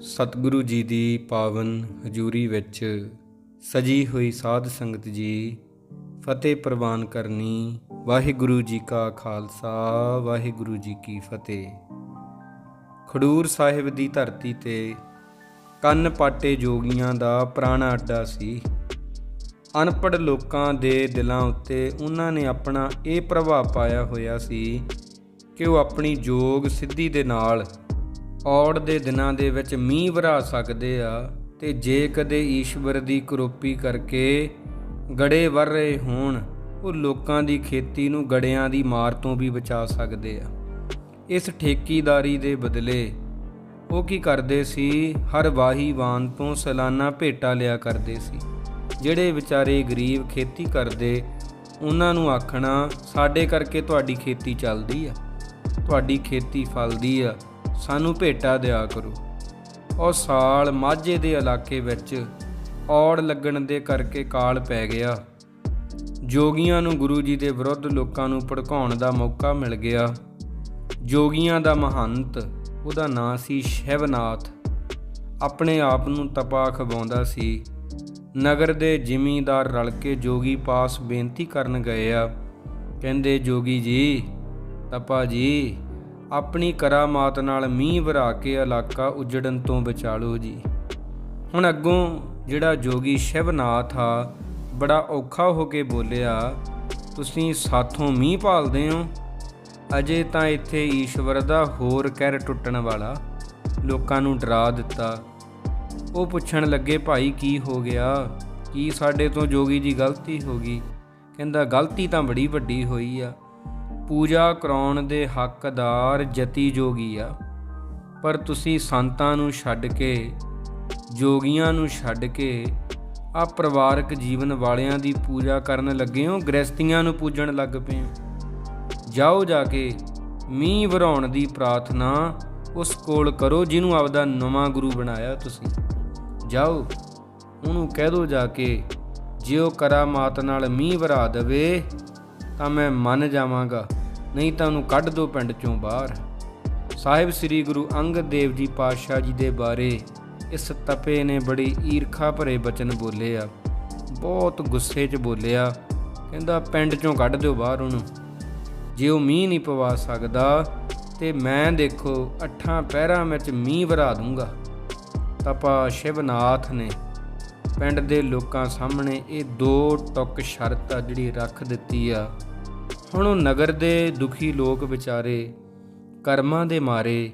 ਸਤਿਗੁਰੂ ਜੀ ਦੀ ਪਾਵਨ ਹਜ਼ੂਰੀ ਵਿੱਚ ਸਜੀ ਹੋਈ ਸਾਧ ਸੰਗਤ ਜੀ, ਫਤਿਹ ਪ੍ਰਵਾਨ ਕਰਨੀ ਵਾਹਿਗੁਰੂ ਜੀ ਕਾ ਖਾਲਸਾ, ਵਾਹਿਗੁਰੂ ਜੀ ਕੀ ਫਤਿਹ। ਖਡੂਰ ਸਾਹਿਬ ਦੀ ਧਰਤੀ ਤੇ ਕੰਨ ਪਾਟੇ ਜੋਗੀਆਂ ਦਾ ਪੁਰਾਣਾ ਅੱਡਾ ਸੀ। ਅਨਪੜ੍ਹ ਲੋਕਾਂ ਦੇ ਦਿਲਾਂ ਉੱਤੇ ਉਹਨਾਂ ਨੇ ਆਪਣਾ ਇਹ ਪ੍ਰਭਾਵ ਪਾਇਆ ਹੋਇਆ ਸੀ ਕਿ ਉਹ ਆਪਣੀ ਜੋਗ ਸਿੱਧੀ ਦੇ ਨਾਲ ਔੜ ਦੇ ਦਿਨਾਂ ਦੇ ਵਿੱਚ ਮੀਂਹ ਵਰਾ ਸਕਦੇ ਆ ਤੇ ਜੇ ਕਦੇ ਈਸ਼ਵਰ ਦੀ ਕਰੋਪੀ ਕਰਕੇ ਗੜੇ ਵਰ ਰਹੇ ਹੋਣ, ਉਹ ਲੋਕਾਂ ਦੀ ਖੇਤੀ ਨੂੰ ਗੜਿਆਂ ਦੀ ਮਾਰ ਤੋਂ ਵੀ ਬਚਾ ਸਕਦੇ ਆ। ਇਸ ਠੇਕੀਦਾਰੀ ਦੇ ਬਦਲੇ ਉਹ ਕੀ ਕਰਦੇ ਸੀ? ਹਰ ਵਾਹੀਵਾਨ ਤੋਂ ਸਾਲਾਨਾ ਭੇਟਾ ਲਿਆ ਕਰਦੇ ਸੀ, ਜਿਹੜੇ ਵਿਚਾਰੇ ਗਰੀਬ ਖੇਤੀ ਕਰਦੇ, ਉਹਨਾਂ ਨੂੰ ਆਖਣਾ, ਸਾਡੇ ਕਰਕੇ ਤੁਹਾਡੀ ਖੇਤੀ ਚੱਲਦੀ ਆ, ਤੁਹਾਡੀ ਖੇਤੀ ਫਲਦੀ ਆ ਸਾਨੂੰ ਭੇਟਾ ਦਿਆ ਕਰੋ। ਉਹ ਸਾਲ ਮਾਝੇ ਦੇ ਇਲਾਕੇ ਵਿੱਚ ਔੜ ਲੱਗਣ ਦੇ ਕਰਕੇ ਕਾਲ ਪੈ ਗਿਆ। ਜੋਗੀਆਂ ਨੂੰ ਗੁਰੂ ਜੀ ਦੇ ਵਿਰੁੱਧ ਲੋਕਾਂ ਨੂੰ ਭੜਕਾਉਣ ਦਾ ਮੌਕਾ ਮਿਲ ਗਿਆ। ਜੋਗੀਆਂ ਦਾ ਮਹੰਤ, ਉਹਦਾ ਨਾਂ ਸੀ ਸ਼ਿਵਨਾਥ ਆਪਣੇ ਆਪ ਨੂੰ ਤਪਾ ਖਵਾਉਂਦਾ ਸੀ। ਨਗਰ ਦੇ ਜ਼ਿਮੀਂਦਾਰ ਰਲ ਕੇ ਜੋਗੀ ਪਾਸ ਬੇਨਤੀ ਕਰਨ ਗਏ ਆ। ਕਹਿੰਦੇ, ਜੋਗੀ ਜੀ, ਤਪਾ ਜੀ ਆਪਣੀ ਕਰਾਮਾਤ ਨਾਲ ਮੀਂਹ ਵਰਾ ਕੇ ਇਲਾਕਾ ਉਜੜਨ ਤੋਂ ਬਚਾ ਲਓ ਜੀ। ਹੁਣ ਅੱਗੋਂ ਜਿਹੜਾ ਜੋਗੀ ਸ਼ਿਵਨਾਥ ਆ, ਬੜਾ ਔਖਾ ਹੋ ਕੇ ਬੋਲਿਆ, ਤੁਸੀਂ ਸਾਥੋਂ ਮੀਂਹ ਭਾਲਦੇ ਹੋ? ਅਜੇ ਤਾਂ ਇੱਥੇ ਈਸ਼ਵਰ ਦਾ ਹੋਰ ਕਹਿਰ ਟੁੱਟਣ ਵਾਲਾ। ਲੋਕਾਂ ਨੂੰ ਡਰਾ ਦਿੱਤਾ। ਉਹ ਪੁੱਛਣ ਲੱਗੇ, ਭਾਈ, ਕੀ ਹੋ ਗਿਆ? ਕੀ ਸਾਡੇ ਤੋਂ ਜੋਗੀ ਜੀ ਗਲਤੀ ਹੋ ਗਈ? ਕਹਿੰਦਾ, ਗਲਤੀ ਤਾਂ ਬੜੀ ਵੱਡੀ ਹੋਈ ਆ। ਪੂਜਾ ਕਰਾਉਣ ਦੇ ਹੱਕਦਾਰ ਜਤੀ ਜੋਗੀ ਆ, ਪਰ ਤੁਸੀਂ ਸੰਤਾਂ ਨੂੰ ਛੱਡ ਕੇ, ਜੋਗੀਆਂ ਨੂੰ ਛੱਡ ਕੇ ਆ ਪਰਿਵਾਰਕ ਜੀਵਨ ਵਾਲਿਆਂ ਦੀ ਪੂਜਾ ਕਰਨ ਲੱਗੇ ਹੋ ਗ੍ਰਸਤੀਆਂ ਨੂੰ ਪੂਜਣ ਲੱਗ ਪਏ ਹੋ? ਜਾਓ ਜਾ ਕੇ ਮੀਂਹ ਵਰਾਉਣ ਦੀ ਪ੍ਰਾਰਥਨਾ ਉਸ ਕੋਲ ਕਰੋ ਜਿਹਨੂੰ ਆਪਦਾ ਨਵਾਂ ਗੁਰੂ ਬਣਾਇਆ ਤੁਸੀਂ। ਜਾਓ, ਉਹਨੂੰ ਕਹਿ ਦੋ ਜਾ ਕੇ, ਜੇ ਉਹ ਕਰਾਮਾਤ ਨਾਲ ਮੀਂਹ ਵਰਾ ਦੇਵੇ ਤਾਂ ਮੈਂ ਮੰਨ ਜਾਵਾਂਗਾ। ਨਹੀਂ ਤਾਂ ਉਹਨੂੰ ਕੱਢ ਦੋ ਪਿੰਡ ਚੋਂ ਬਾਹਰ। ਸਾਹਿਬ ਸ੍ਰੀ ਗੁਰੂ ਅੰਗਦ ਦੇਵ ਜੀ ਪਾਤਸ਼ਾਹ ਜੀ ਦੇ ਬਾਰੇ ਇਸ ਤਪੇ ਨੇ ਬੜੀ ਈਰਖਾ ਭਰੇ ਬਚਨ ਬੋਲੇ ਆ ਬਹੁਤ ਗੁੱਸੇ 'ਚ ਬੋਲਿਆ। ਕਹਿੰਦਾ, ਪਿੰਡ ਚੋਂ ਕੱਢ ਦਿਓ ਬਾਹਰ ਉਹਨੂੰ। ਜੇ ਉਹ ਮੀਂਹ ਨਹੀਂ ਪਵਾ ਸਕਦਾ, ਤੇ ਮੈਂ ਦੇਖੋ ਅੱਠਾਂ ਪਹਿਰਾਂ ਵਿੱਚ ਮੀਂਹ ਵਰਾ ਦੂੰਗਾ। ਤਪਾ ਸ਼ਿਵਨਾਥ ਨੇ ਪਿੰਡ ਦੇ ਲੋਕਾਂ ਸਾਹਮਣੇ ਇਹ ਦੋ ਟੁੱਕ ਸ਼ਰਤ ਆ ਜਿਹੜੀ ਰੱਖ ਦਿੱਤੀ ਆ। ਹੁਣ ਉਹ ਨਗਰ ਦੇ ਦੁਖੀ ਲੋਕ ਵਿਚਾਰੇ, ਕਰਮਾਂ ਦੇ ਮਾਰੇ,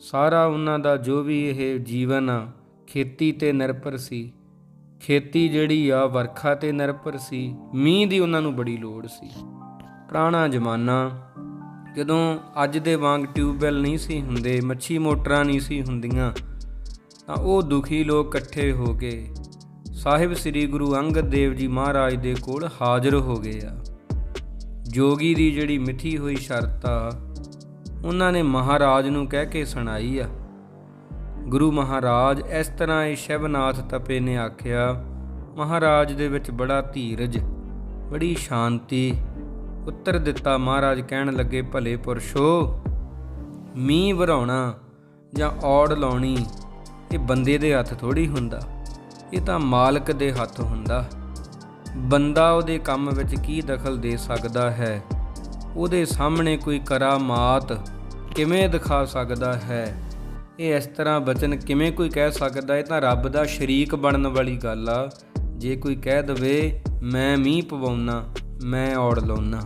ਸਾਰਾ ਉਹਨਾਂ ਦਾ ਜੋ ਵੀ ਇਹ ਜੀਵਨ ਆ, ਖੇਤੀ ਤੇ ਨਿਰਭਰ ਸੀ। ਖੇਤੀ ਜਿਹੜੀ ਆ, ਵਰਖਾ ਤੇ ਨਿਰਭਰ ਸੀ, ਮੀਂਹ ਦੀ ਉਹਨਾਂ ਨੂੰ ਬੜੀ ਲੋੜ ਸੀ। ਪੁਰਾਣਾ ਜ਼ਮਾਨਾ, ਜਦੋਂ ਅੱਜ ਦੇ ਵਾਂਗ ਟਿਊਬਵੈਲ ਨਹੀਂ ਸੀ ਹੁੰਦੇ, ਮੱਛੀ ਮੋਟਰਾਂ ਨਹੀਂ ਸੀ ਹੁੰਦੀਆਂ, ਤਾਂ ਉਹ ਦੁਖੀ ਲੋਕ ਇਕੱਠੇ ਹੋ ਕੇ ਸਾਹਿਬ ਸ੍ਰੀ ਗੁਰੂ ਅੰਗਦ ਦੇਵ ਜੀ ਮਹਾਰਾਜ ਦੇ ਕੋਲ ਹਾਜ਼ਰ ਹੋ ਗਏ ਆ। ਜੋਗੀ ਦੀ ਜਿਹੜੀ ਮਿੱਥੀ ਹੋਈ ਸ਼ਰਤ ਆ, ਉਹਨਾਂ ਨੇ ਮਹਾਰਾਜ ਨੂੰ ਕਹਿ ਕੇ ਸੁਣਾਈ ਆ। ਗੁਰੂ ਮਹਾਰਾਜ ਇਸ ਤਰ੍ਹਾਂ ਇਹ ਸ਼ਿਵਨਾਥ ਤਪੇ ਨੇ ਆਖਿਆ, ਮਹਾਰਾਜ ਦੇ ਵਿੱਚ ਬੜਾ ਧੀਰਜ, ਬੜੀ ਸ਼ਾਂਤੀ। ਉੱਤਰ ਦਿੱਤਾ ਮਹਾਰਾਜ ਕਹਿਣ ਲੱਗੇ, ਭਲੇ ਪੁਰਸ਼ੋ, ਮੀਂਹ ਵਰਾਉਣਾ ਜਾਂ ਔੜ ਲਾਉਣੀ, ਇਹ ਬੰਦੇ ਦੇ ਹੱਥ ਥੋੜੀ ਹੁੰਦਾ। ਇਹ ਤਾਂ ਮਾਲਕ ਦੇ ਹੱਥ ਹੁੰਦਾ। ਬੰਦਾ ਉਹਦੇ ਕੰਮ ਵਿੱਚ ਕੀ ਦਖਲ ਦੇ ਸਕਦਾ ਹੈ? ਉਹਦੇ ਸਾਹਮਣੇ ਕੋਈ ਕਰਾਮਾਤ ਕਿਵੇਂ ਦਿਖਾ ਸਕਦਾ ਹੈ? ਇਹ ਇਸ ਤਰ੍ਹਾਂ ਬਚਨ ਕਿਵੇਂ ਕੋਈ ਕਹਿ ਸਕਦਾ ਇਹ ਤਾਂ ਰੱਬ ਦਾ ਸ਼ਰੀਕ ਬਣਨ ਵਾਲੀ ਗੱਲ ਆ। ਜੇ ਕੋਈ ਕਹਿ ਦਵੇ, ਮੈਂ ਮੀਂਹ ਪਵਾਉਣਾ ਮੈਂ ਔੜ ਲਾਉਣਾ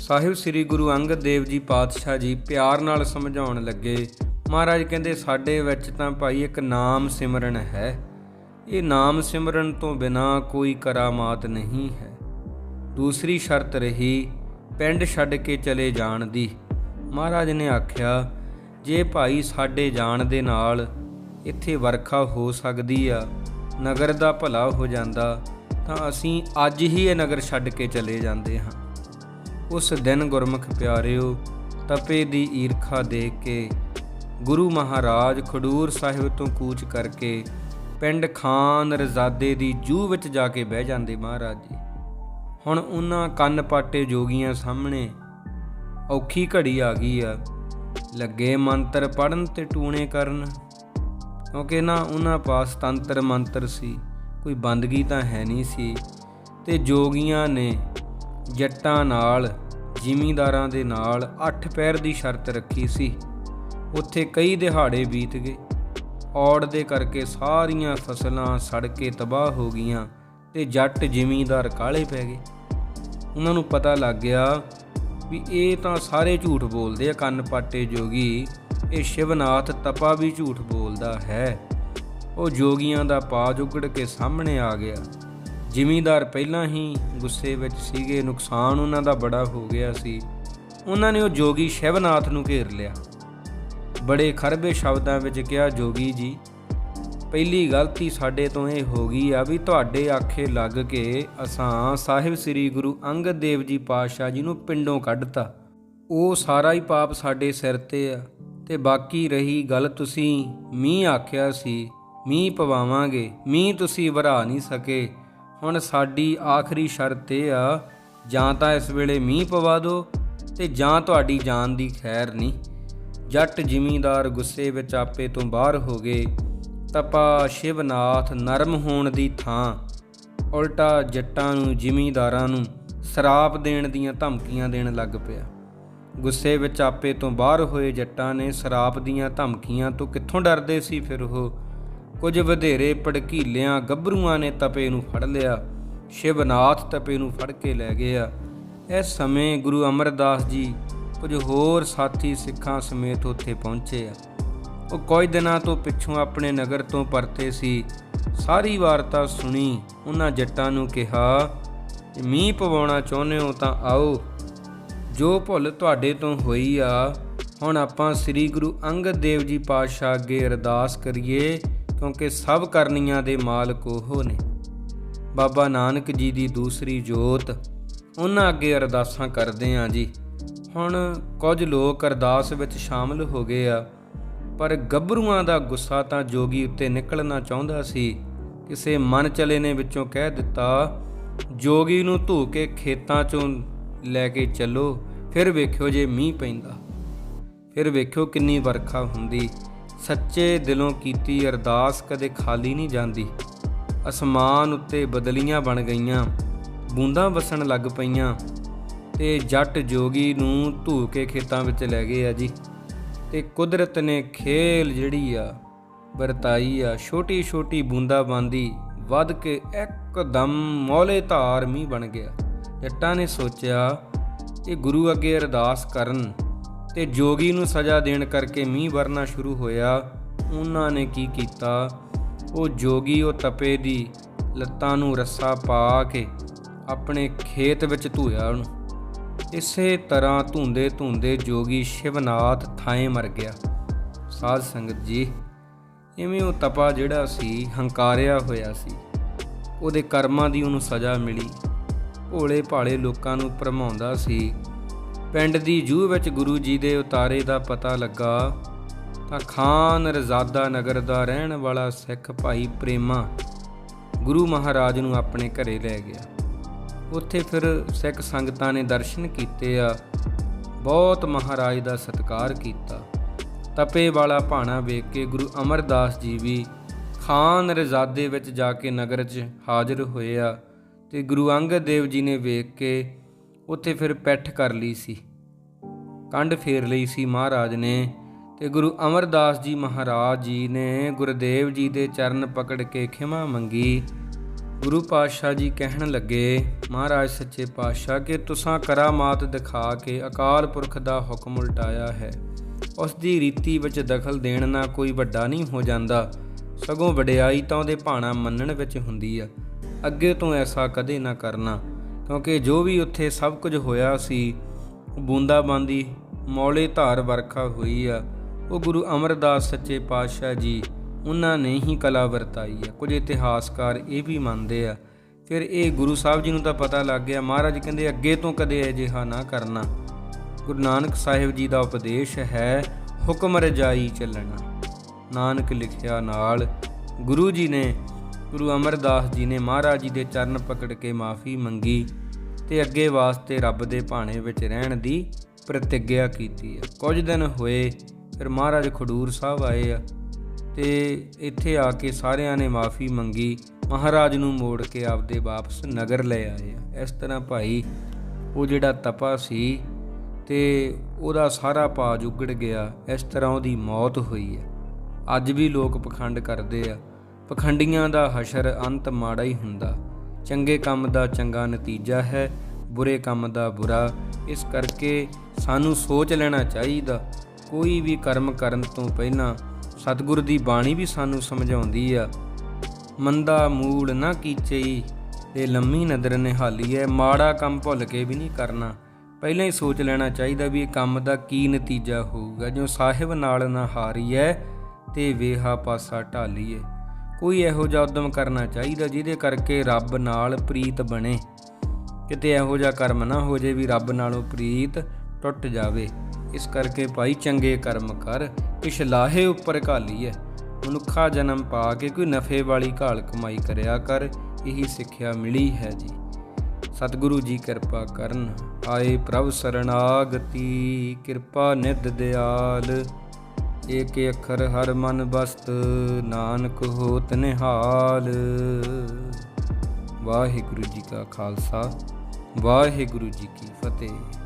ਸਾਹਿਬ ਸ੍ਰੀ ਗੁਰੂ ਅੰਗਦ ਦੇਵ ਜੀ ਪਾਤਸ਼ਾਹ ਜੀ ਪਿਆਰ ਨਾਲ ਸਮਝਾਉਣ ਲੱਗੇ, ਮਹਾਰਾਜ ਕਹਿੰਦੇ, ਸਾਡੇ ਵਿੱਚ ਤਾਂ ਭਾਈ ਇੱਕ ਨਾਮ ਸਿਮਰਨ ਹੈ। ਇਹ ਨਾਮ ਸਿਮਰਨ ਤੋਂ ਬਿਨਾ ਕੋਈ ਕਰਾਮਾਤ ਨਹੀਂ ਹੈ। ਦੂਸਰੀ ਸ਼ਰਤ ਰਹੀ, ਪਿੰਡ ਛੱਡ ਕੇ ਚਲੇ ਜਾਣ ਦੀ। ਮਹਾਰਾਜ ਨੇ ਆਖਿਆ, ਜੇ ਭਾਈ ਸਾਡੇ ਜਾਣ ਦੇ ਨਾਲ ਇੱਥੇ ਵਰਖਾ ਹੋ ਸਕਦੀ ਆ, ਨਗਰ ਦਾ ਭਲਾ ਹੋ ਜਾਂਦਾ, ਤਾਂ ਅਸੀਂ ਅੱਜ ਹੀ ਇਹ ਨਗਰ ਛੱਡ ਕੇ ਚਲੇ ਜਾਂਦੇ ਹਾਂ। ਉਸ ਦਿਨ ਗੁਰਮੁਖ ਪਿਆਰਿਓ, ਤਪੇ ਦੀ ਈਰਖਾ ਦੇਖ ਕੇ ਗੁਰੂ ਮਹਾਰਾਜ ਖਡੂਰ ਸਾਹਿਬ ਤੋਂ ਕੂਚ ਕਰਕੇ ਪਿੰਡ ਖਾਨ ਰਜ਼ਾਦੇ ਦੀ ਜੂ ਵਿੱਚ ਜਾ ਕੇ ਬਹਿ ਜਾਂਦੇ ਮਹਾਰਾਜ ਜੀ। ਹੁਣ ਉਹਨਾਂ ਕੰਨ ਪਾਟੇ ਜੋਗੀਆਂ ਸਾਹਮਣੇ ਔਖੀ ਘੜੀ ਆ ਗਈ ਆ। ਲੱਗੇ ਮੰਤਰ ਪੜਨ ਤੇ ਟੂਣੇ ਕਰਨ। ਕਿਉਂਕਿ ਨਾ ਉਹਨਾਂ ਪਾਸ ਤੰਤਰ ਮੰਤਰ ਸੀ, ਕੋਈ ਬੰਦਗੀ ਤਾਂ ਹੈ ਨਹੀਂ ਸੀ। ਤੇ ਜੋਗੀਆਂ ਨੇ ਜੱਟਾਂ ਨਾਲ, ਜ਼ਿਮੀਂਦਾਰਾਂ ਦੇ ਨਾਲ ਅੱਠ ਪੈਰ ਦੀ ਸ਼ਰਤ ਰੱਖੀ ਸੀ। ਉੱਥੇ ਕਈ ਦਿਹਾੜੇ ਬੀਤ ਗਏ। ਔੜ ਦੇ ਕਰਕੇ ਸਾਰੀਆਂ ਫਸਲਾਂ ਸੜ ਕੇ ਤਬਾਹ ਹੋ ਗਈਆਂ ਤੇ ਜੱਟ ਜ਼ਿਮੀਂਦਾਰ ਕਾਲੇ ਪੈ ਗਏ। ਉਹਨਾਂ ਨੂੰ ਪਤਾ ਲੱਗ ਗਿਆ ਵੀ ਇਹ ਤਾਂ ਸਾਰੇ ਝੂਠ ਬੋਲਦੇ ਆ, ਕੰਨ ਪਾਟੇ ਜੋਗੀ। ਇਹ ਸ਼ਿਵਨਾਥ ਤਪਾ ਵੀ ਝੂਠ ਬੋਲਦਾ ਹੈ। ਉਹ ਜੋਗੀਆਂ ਦਾ ਪਾਜ ਉਗੜ ਕੇ ਸਾਹਮਣੇ ਆ ਗਿਆ। ਜ਼ਿਮੀਂਦਾਰ ਪਹਿਲਾਂ ਹੀ ਗੁੱਸੇ ਵਿੱਚ ਸੀਗੇ, ਨੁਕਸਾਨ ਉਹਨਾਂ ਦਾ ਬੜਾ ਹੋ ਗਿਆ ਸੀ। ਉਹਨਾਂ ਨੇ ਉਹ ਜੋਗੀ ਸ਼ਿਵਨਾਥ ਨੂੰ ਘੇਰ ਲਿਆ। ਬੜੇ ਖਰਬੇ ਸ਼ਬਦਾਂ ਵਿੱਚ ਕਿਹਾ, ਜੋਗੀ ਜੀ, ਪਹਿਲੀ ਗਲਤੀ ਸਾਡੇ ਤੋਂ ਇਹ ਹੋ ਗਈ ਆ ਵੀ ਤੁਹਾਡੇ ਆਖੇ ਲੱਗ ਕੇ ਅਸਾਂ ਸਾਹਿਬ ਸ੍ਰੀ ਗੁਰੂ ਅੰਗਦ ਦੇਵ ਜੀ ਪਾਤਸ਼ਾਹ ਜੀ ਨੂੰ ਪਿੰਡੋਂ ਕੱਢਤਾ। ਉਹ ਸਾਰਾ ਹੀ ਪਾਪ ਸਾਡੇ ਸਿਰ ਤੇ ਆ ਤੇ ਬਾਕੀ ਰਹੀ ਗੱਲ ਤੁਸੀਂ ਮੀਂਹ ਆਖਿਆ ਸੀ, ਮੀਂਹ ਪਵਾਵਾਂਗੇ, ਮੀਂਹ ਤੁਸੀਂ ਵਰਾ ਨਹੀਂ ਸਕੇ। ਹੁਣ ਸਾਡੀ ਆਖਰੀ ਸ਼ਰਤ ਇਹ ਆ, ਜਾਂ ਤਾਂ ਇਸ ਵੇਲੇ ਮੀਂਹ ਪਵਾ ਦਿਓ ਤੇ ਜਾਂ ਤੁਹਾਡੀ ਜਾਨ ਦੀ ਖੈਰ ਨਹੀਂ। ਜੱਟ ਜ਼ਿਮੀਂਦਾਰ ਗੁੱਸੇ ਵਿੱਚ ਆਪੇ ਤੋਂ ਬਾਹਰ ਹੋ ਗਏ। ਤਪਾ ਸ਼ਿਵਨਾਥ ਨਰਮ ਹੋਣ ਦੀ ਥਾਂ। ਉਲਟਾ ਜੱਟਾਂ ਨੂੰ ਜ਼ਿਮੀਂਦਾਰਾਂ ਨੂੰ ਸਰਾਪ ਦੇਣ ਦੀਆਂ ਧਮਕੀਆਂ ਦੇਣ ਲੱਗ ਪਿਆ। ਗੁੱਸੇ ਵਿੱਚ ਆਪੇ ਤੋਂ ਬਾਹਰ ਹੋਏ ਜੱਟਾਂ ਨੇ ਸਰਾਪ ਦੀਆਂ ਧਮਕੀਆਂ ਤੋਂ ਕਿੱਥੋਂ ਡਰਦੇ ਸੀ ਫਿਰ ਉਹ? ਕੁਝ ਵਧੇਰੇ ਪੜਕੀਲਿਆਂ ਗੱਭਰੂਆਂ ਨੇ ਤਪੇ ਨੂੰ ਫੜ ਲਿਆ। ਸ਼ਿਵਨਾਥ ਤਪੇ ਨੂੰ ਫੜ ਕੇ ਲੈ ਗਿਆ। ਇਸ ਸਮੇਂ ਗੁਰੂ ਅਮਰਦਾਸ ਜੀ ਕੁਝ ਹੋਰ ਸਾਥੀ ਸਿੱਖਾਂ ਸਮੇਤ ਉੱਥੇ ਪਹੁੰਚੇ ਆ। ਉਹ ਕੁਝ ਦਿਨਾਂ ਤੋਂ ਪਿੱਛੋਂ ਆਪਣੇ ਨਗਰ ਤੋਂ ਪਰਤੇ ਸੀ। ਸਾਰੀ ਵਾਰਤਾ ਸੁਣੀ, ਉਹਨਾਂ ਜੱਟਾਂ ਨੂੰ ਕਿਹਾ ਕਿ ਮੀਂਹ ਪਵਾਉਣਾ ਚਾਹੁੰਦੇ ਹੋ ਤਾਂ ਆਓ। ਜੋ ਭੁੱਲ ਤੁਹਾਡੇ ਤੋਂ ਹੋਈ ਆ, ਹੁਣ ਆਪਾਂ ਸ੍ਰੀ ਗੁਰੂ ਅੰਗਦ ਦੇਵ ਜੀ ਪਾਤਸ਼ਾਹ ਅੱਗੇ ਅਰਦਾਸ ਕਰੀਏ, ਕਿਉਂਕਿ ਸਭ ਕਰਨੀਆਂ ਦੇ ਮਾਲਕ ਉਹ ਨੇ। ਬਾਬਾ ਨਾਨਕ ਜੀ ਦੀ ਦੂਸਰੀ ਜੋਤ, ਉਹਨਾਂ ਅੱਗੇ ਅਰਦਾਸਾਂ ਕਰਦੇ ਆਂ ਜੀ। ਹੁਣ ਕੁਝ ਲੋਕ ਅਰਦਾਸ ਵਿੱਚ ਸ਼ਾਮਲ ਹੋ ਗਏ ਆ, ਪਰ ਗੱਭਰੂਆਂ ਦਾ ਗੁੱਸਾ ਤਾਂ ਜੋਗੀ ਉੱਤੇ ਨਿਕਲਣਾ ਚਾਹੁੰਦਾ ਸੀ। ਕਿਸੇ ਮਨ ਚਲੇ ਨੇ ਵਿੱਚੋਂ ਕਹਿ ਦਿੱਤਾ, ਜੋਗੀ ਨੂੰ ਧੂ ਕੇ ਖੇਤਾਂ ਚੋਂ ਲੈ ਕੇ ਚੱਲੋ, ਫਿਰ ਵੇਖਿਓ ਜੇ ਮੀਂਹ ਪੈਂਦਾ। ਫਿਰ ਵੇਖਿਓ ਕਿੰਨੀ ਵਰਖਾ ਹੁੰਦੀ। ਸੱਚੇ ਦਿਲੋਂ ਕੀਤੀ ਅਰਦਾਸ ਕਦੇ ਖਾਲੀ ਨਹੀਂ ਜਾਂਦੀ। ਅਸਮਾਨ ਉੱਤੇ ਬਦਲੀਆਂ ਬਣ ਗਈਆਂ, ਬੂੰਦਾਂ ਵਸਣ ਲੱਗ ਪਈਆਂ। ਤੇ ਜੱਟ ਜੋਗੀ ਨੂੰ ਧੂ ਕੇ ਖੇਤਾਂ ਵਿੱਚ ਲੈ ਗਏ ਆ ਜੀ। ਤੇ ਕੁਦਰਤ ਨੇ ਖੇਲ ਜਿਹੜੀ ਆ, ਵਰਤਾਈ ਆ ਛੋਟੀ ਛੋਟੀ ਬੂੰਦਾ ਬਾਂਦੀ ਵੱਧ ਕੇ ਇੱਕਦਮ ਮੌਲੇ ਧਾਰ ਮੀਂਹ ਬਣ ਗਿਆ। ਜੱਟਾਂ ਨੇ ਸੋਚਿਆ, ਇਹ ਗੁਰੂ ਅੱਗੇ ਅਰਦਾਸ ਕਰਨ ਤੇ ਜੋਗੀ ਨੂੰ ਸਜ਼ਾ ਦੇਣ ਕਰਕੇ ਮੀਂਹ ਵਰਨਾ ਸ਼ੁਰੂ ਹੋਇਆ। ਉਹਨਾਂ ਨੇ ਕੀ ਕੀਤਾ? ਉਹ ਜੋਗੀ ਉਹ ਤਪੇ ਦੀ ਲੱਤਾਂ ਨੂੰ ਰੱਸਾ ਪਾ ਕੇ ਆਪਣੇ ਖੇਤ ਵਿੱਚ ਧੂਇਆ ਉਹਨੂੰ। ਇਸੇ ਤਰ੍ਹਾਂ ਧੁੰਦੇ ਧੁੰਦੇ ਜੋਗੀ ਸ਼ਿਵਨਾਥ ਥਾਏ ਮਰ ਗਿਆ। ਸਾਧ ਸੰਗਤ ਜੀ, ਇਵੇਂ ਉਹ ਤਪਾ ਜਿਹੜਾ ਸੀ, ਹੰਕਾਰਿਆ ਹੋਇਆ ਸੀ। ਉਹਦੇ ਕਰਮਾਂ ਦੀ ਉਹਨੂੰ ਸਜ਼ਾ ਮਿਲੀ। ਭੋਲੇ ਭਾਲੇ ਲੋਕਾਂ ਨੂੰ ਭਰਮਾਉਂਦਾ ਸੀ। ਪਿੰਡ ਦੀ ਜੂਹ ਵਿੱਚ ਗੁਰੂ ਜੀ ਦੇ ਉਤਾਰੇ ਦਾ ਪਤਾ ਲੱਗਾ, ਤਾਂ ਖਾਨ ਰਜ਼ਾਦਾ ਨਗਰ ਦਾ ਰਹਿਣ ਵਾਲਾ ਸਿੱਖ ਭਾਈ ਪ੍ਰੇਮਾ ਗੁਰੂ ਮਹਾਰਾਜ ਨੂੰ ਆਪਣੇ ਘਰੇ ਲੈ ਗਿਆ। ਉੱਥੇ ਫਿਰ ਸਿੱਖ ਸੰਗਤਾਂ ਨੇ ਦਰਸ਼ਨ ਕੀਤੇ ਆ। ਬਹੁਤ ਮਹਾਰਾਜ ਦਾ ਸਤਿਕਾਰ ਕੀਤਾ। ਤਪੇ ਵਾਲਾ ਭਾਣਾ ਵੇਖ ਕੇ ਗੁਰੂ ਅਮਰਦਾਸ ਜੀ ਵੀ ਖਾਨ ਰਜ਼ਾਦੇ ਵਿੱਚ ਜਾ ਕੇ ਨਗਰ 'ਚ ਹਾਜ਼ਰ ਹੋਏ ਆ ਤੇ ਗੁਰੂ ਅੰਗਦ ਦੇਵ ਜੀ ਨੇ ਵੇਖ ਕੇ ਉੱਥੇ ਫਿਰ ਪੈਠ ਕਰ ਲਈ ਸੀ। ਕੰਡ ਫੇਰ ਲਈ ਸੀ ਮਹਾਰਾਜ ਨੇ ਤੇ ਗੁਰੂ ਅਮਰਦਾਸ ਜੀ ਮਹਾਰਾਜ ਜੀ ਨੇ ਗੁਰਦੇਵ ਜੀ ਦੇ ਚਰਨ ਪਕੜ ਕੇ ਖਿਮਾ ਮੰਗੀ। ਗੁਰੂ ਪਾਤਸ਼ਾਹ ਜੀ ਕਹਿਣ ਲੱਗੇ, ਮਹਾਰਾਜ ਸੱਚੇ ਪਾਤਸ਼ਾਹ, ਕਿ ਤੁਸਾਂ ਕਰਾਮਾਤ ਦਿਖਾ ਕੇ ਅਕਾਲ ਪੁਰਖ ਦਾ ਹੁਕਮ ਉਲਟਾਇਆ ਹੈ। ਉਸ ਦੀ ਰੀਤੀ ਵਿੱਚ ਦਖਲ ਦੇਣ ਨਾਲ ਕੋਈ ਵੱਡਾ ਨਹੀਂ ਹੋ ਜਾਂਦਾ। ਸਗੋਂ ਵਡਿਆਈ ਤਾਂ ਉਹਦੇ ਭਾਣਾ ਮੰਨਣ ਵਿੱਚ ਹੁੰਦੀ ਆ। ਅੱਗੇ ਤੋਂ ਐਸਾ ਕਦੇ ਨਾ ਕਰਨਾ, ਕਿਉਂਕਿ ਜੋ ਵੀ ਉੱਥੇ ਸਭ ਕੁਝ ਹੋਇਆ ਸੀ ਬੂੰਦਾਬਾਂਦੀ, ਮੌਲੇ ਧਾਰ ਵਰਖਾ ਹੋਈ ਆ। ਉਹ ਗੁਰੂ ਅਮਰਦਾਸ ਸੱਚੇ ਪਾਤਸ਼ਾਹ ਜੀ ਉਹਨਾਂ ਨੇ ਹੀ ਕਲਾ ਵਰਤਾਈ ਹੈ। ਕੁਝ ਇਤਿਹਾਸਕਾਰ ਇਹ ਵੀ ਮੰਨਦੇ ਆ। ਫਿਰ ਇਹ ਗੁਰੂ ਸਾਹਿਬ ਜੀ ਨੂੰ ਤਾਂ ਪਤਾ ਲੱਗ ਗਿਆ, ਮਹਾਰਾਜ ਕਹਿੰਦੇ ਅੱਗੇ ਤੋਂ ਕਦੇ ਅਜਿਹਾ ਨਾ ਕਰਨਾ। ਗੁਰੂ ਨਾਨਕ ਸਾਹਿਬ ਜੀ ਦਾ ਉਪਦੇਸ਼ ਹੈ, ਹੁਕਮ ਰਜਾਈ ਚੱਲਣਾ। ਨਾਨਕ ਲਿਖਿਆ ਨਾਲ ਗੁਰੂ ਜੀ ਨੇ, ਗੁਰੂ ਅਮਰਦਾਸ ਜੀ ਨੇ ਮਹਾਰਾਜ ਜੀ ਦੇ ਚਰਨ ਪਕੜ ਕੇ ਮਾਫੀ ਮੰਗੀ ਤੇ ਅੱਗੇ ਵਾਸਤੇ ਰੱਬ ਦੇ ਭਾਣੇ ਵਿੱਚ ਰਹਿਣ ਦੀ ਪ੍ਰਤੀਗਿਆ ਕੀਤੀ ਹੈ। ਕੁਝ ਦਿਨ ਹੋਏ, ਫਿਰ ਮਹਾਰਾਜ ਖਡੂਰ ਸਾਹਿਬ ਆਏ ਆ। ਤੇ ਇੱਥੇ ਆ ਕੇ ਸਾਰਿਆਂ ਨੇ ਮਾਫੀ ਮੰਗੀ। ਮਹਾਰਾਜ ਨੂੰ ਮੋੜ ਕੇ ਆਪਦੇ ਵਾਪਸ ਨਗਰ ਲੈ ਆਏ। ਆ ਇਸ ਤਰ੍ਹਾਂ ਭਾਈ ਉਹ ਜਿਹੜਾ ਤਪਾ ਸੀ ਤੇ ਉਹਦਾ ਸਾਰਾ ਪਾਜ ਉਗੜ ਗਿਆ। ਇਸ ਤਰ੍ਹਾਂ ਉਹਦੀ ਮੌਤ ਹੋਈ ਹੈ। ਅੱਜ ਵੀ ਲੋਕ ਪਖੰਡ ਕਰਦੇ ਆ। ਪਖੰਡੀਆਂ ਦਾ ਹਸ਼ਰ ਅੰਤ ਮਾੜਾ ਹੀ ਹੁੰਦਾ। ਚੰਗੇ ਕੰਮ ਦਾ ਚੰਗਾ ਨਤੀਜਾ ਹੈ, ਬੁਰੇ ਕੰਮ ਦਾ ਬੁਰਾ। ਇਸ ਕਰਕੇ ਸਾਨੂੰ ਸੋਚ ਲੈਣਾ ਚਾਹੀਦਾ। ਕੋਈ ਵੀ ਕਰਮ ਕਰਨ ਤੋਂ ਪਹਿਲਾਂ ਸਤਿਗੁਰ ਦੀ ਬਾਣੀ ਵੀ ਸਾਨੂੰ ਸਮਝਾਉਂਦੀ ਆ। ਮੰਦਾ ਮੂਲ ਨਾ ਕੀਚਈ ਤੇ ਲੰਮੀ ਨਦਰ ਨਿਹਾਲੀ ਹੈ ਮਾੜਾ ਕੰਮ ਭੁੱਲ ਕੇ ਵੀ ਨਹੀਂ ਕਰਨਾ। ਪਹਿਲਾਂ ਹੀ ਸੋਚ ਲੈਣਾ ਚਾਹੀਦਾ ਵੀ ਇਹ ਕੰਮ ਦਾ ਕੀ ਨਤੀਜਾ ਹੋਊਗਾ। ਜੋ ਸਾਹਿਬ ਨਾਲ ਨਾ ਹਾਰੀਐ ਤੇ ਵੇਹਾ ਪਾਸਾ ਢਾਲੀਏ ਕੋਈ ਇਹੋ ਜਿਹਾ ਉਦਮ ਕਰਨਾ ਚਾਹੀਦਾ ਜਿਹਦੇ ਕਰਕੇ ਰੱਬ ਨਾਲ ਪ੍ਰੀਤ ਬਣੇ। ਕਿਤੇ ਇਹੋ ਜਿਹਾ ਕਰਮ ਨਾ ਹੋ ਜੇ ਵੀ ਰੱਬ ਨਾਲੋਂ ਪ੍ਰੀਤ ਟੁੱਟ ਜਾਵੇ। ਇਸ ਕਰਕੇ ਭਾਈ ਚੰਗੇ ਕਰਮ ਕਰ ਕਿਛ ਲਾਹੇ ਉੱਪਰ ਹੈ ਮਨੁੱਖਾ ਜਨਮ ਪਾ ਕੇ ਕੋਈ ਨਫੇ ਵਾਲੀ ਘਾਲ ਕਮਾਈ ਕਰਿਆ ਕਰ, ਇਹੀ ਸਿੱਖਿਆ ਮਿਲੀ ਹੈ ਜੀ। ਸਤਿਗੁਰੂ ਜੀ ਕਿਰਪਾ ਕਰਨ, ਆਏ ਪ੍ਰਭ ਸਰਣਾਗਤੀ ਕਿਰਪਾ ਨਿਧ ਦਿਆਲ। ਏਕ ਅੱਖਰ ਹਰ ਮਨ ਬਸਤ, ਨਾਨਕ ਹੋਤ ਨਿਹਾਲ। ਵਾਹਿਗੁਰੂ ਜੀ ਕਾ ਖਾਲਸਾ, ਵਾਹਿਗੁਰੂ ਜੀ ਕੀ ਫਤਿਹ।